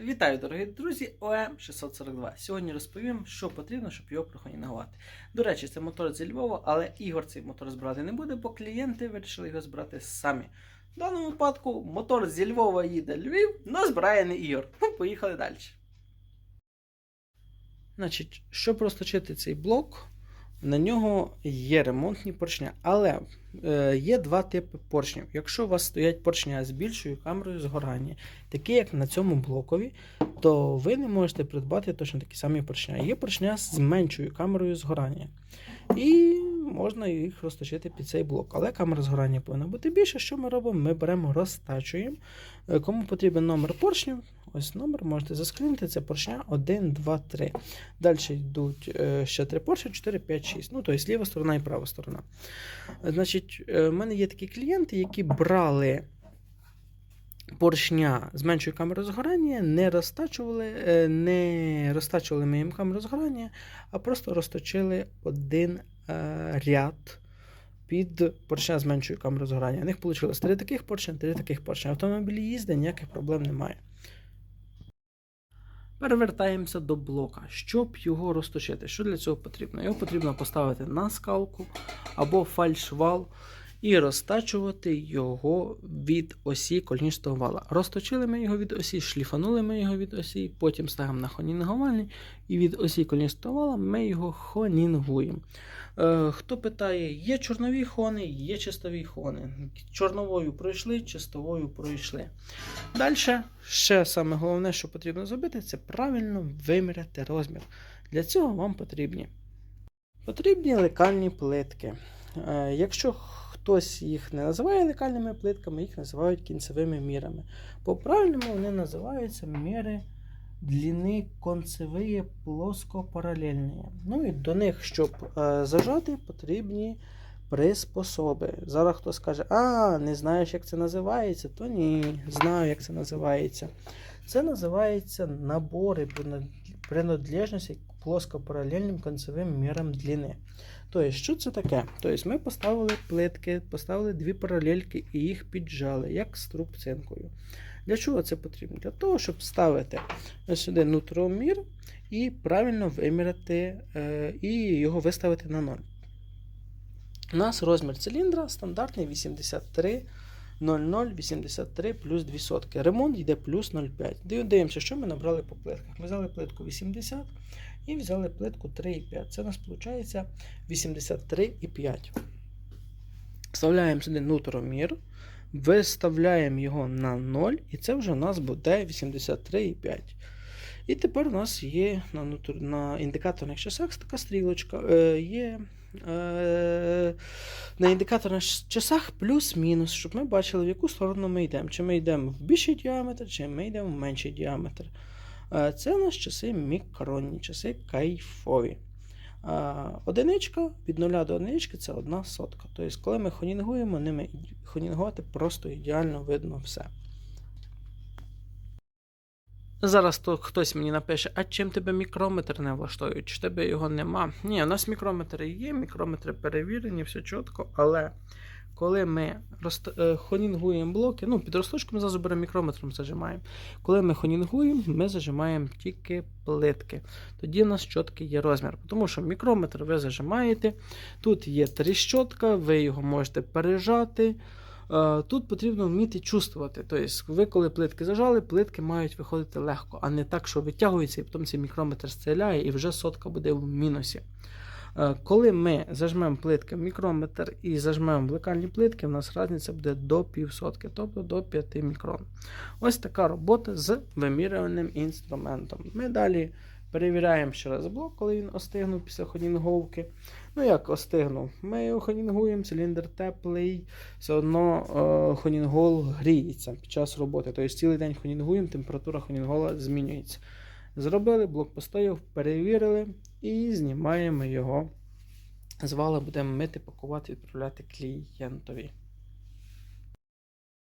Вітаю, дорогі друзі! ОМ 642. Сьогодні розповім, що потрібно, щоб його прохонінувати. До речі, це мотор зі Львова, але Ігор цей мотор збирати не буде, бо клієнти вирішили його збирати самі. В даному випадку мотор зі Львова їде Львів, але збирає не Ігор. Ну, поїхали далі. Значить, щоб розточити цей блок, на нього є ремонтні поршня, але е, є два типи поршнів. Якщо у вас стоять поршня з більшою камерою згорання, такі як на цьому блокові, то ви не можете придбати точно такі самі поршня. Є поршня з меншою камерою згорання. І можна їх розточити під цей блок. Але камера згорання повинна бути більша. Що ми робимо? Ми беремо, розтачуємо. Е, Кому потрібен номер поршнів, ось номер, можете заскрінити, це поршня 1, 2, 3. Далі йдуть е, ще три поршні, 4, 5, 6. Ну, тобто ліва сторона і права сторона. Значить, е, в мене є такі клієнти, які брали поршня з меншою камерою згорання, не розтачували, е, не розтачували ми камеру згорання, а просто розточили один ряд під поршня з меншою камерою згорання. У них вийшло три таких поршня, три таких поршня. Автомобілі їздить, ніяких проблем немає. Перевертаємося до блока. Щоб його розточити, що для цього потрібно? Його потрібно поставити на скалку або фальшвал і розтачувати його від осі колінчатого вала. Розточили ми його від осі, шліфанули ми його від осі, потім ставимо на хонінгувальний, і від осі колінчатого вала ми його хонінгуємо. Е, хто питає, є чорнові хони, є чистові хони. Чорновою пройшли, чистовою пройшли. Далі, ще саме головне, що потрібно зробити, це правильно виміряти розмір. Для цього вам потрібні потрібні лекальні плитки. Е, Якщо хтось їх не називає лекальними плитками, їх називають кінцевими мірами. По-правильному вони називаються міри длини концевої плоскопаралельні. Ну і до них, щоб е, зажати, потрібні приспособи. Зараз хто скаже, а, не знаєш, як це називається, то ні, знаю, як це називається. Це називається набори принадлежності плоскопаралельним концевим мірам длини. Тобто, що це таке? Тобто, ми поставили плитки, поставили дві паралельки і їх піджали, як струбцинкою. Для чого це потрібно? Для того, щоб ставити сюди нутромір і правильно виміряти е, і його виставити на 0. У нас розмір циліндра стандартний 83 0083 плюс 2 сотки. Ремонт йде плюс 0,5. Дивимося, що ми набрали по плитках. Ми взяли плитку 80 і взяли плитку 3,5. Це у нас виходить 83,5. Вставляємо сюди нутромір, виставляємо його на 0, і це вже у нас буде 83,5. І тепер у нас є на на індикаторних часах така стрілочка. Е, є е, на індикаторних часах плюс-мінус, щоб ми бачили, в яку сторону ми йдемо. Чи ми йдемо в більший діаметр, чи ми йдемо в менший діаметр. Е, це у нас часи мікронні, часи кайфові. Е, одиничка від 0 до одинички це одна сотка. Тобто, коли ми хонінгуємо, ними хонінгувати просто ідеально видно все. Зараз то хтось мені напише, а чим тебе мікрометр не влаштовує, чи тебе його нема. Ні, у нас мікрометри є, мікрометри перевірені, все чітко, але коли ми роз... е, хонінгуємо блоки, ну, під розточку ми зразу беремо мікрометром зажимаємо. Коли ми хонінгуємо, ми зажимаємо тільки плитки. Тоді у нас чіткий є розмір. Тому що мікрометр ви зажимаєте, тут є тріщотка, ви його можете пережати. Е, Тут потрібно вміти чувствувати. Тобто, ви коли плитки зажали, плитки мають виходити легко, а не так, що витягується, і потім цей мікрометр стріляє, і вже сотка буде в мінусі. Е, Коли ми зажмемо плитки в мікрометр і зажмемо в лекальні плитки, у нас різниця буде до півсотки, тобто до 5 мікрон. Ось така робота з вимірюваним інструментом. Ми далі перевіряємо ще раз блок, коли він остигнув після ходінговки. Ну як остигнув? Ми його хонінгуємо, циліндр теплий, все одно е, хонінгол гріється під час роботи. Тобто цілий день хонінгуємо, температура хонінгола змінюється. Зробили, блок постояв, перевірили і знімаємо його з вала, будемо мити, пакувати, відправляти клієнтові.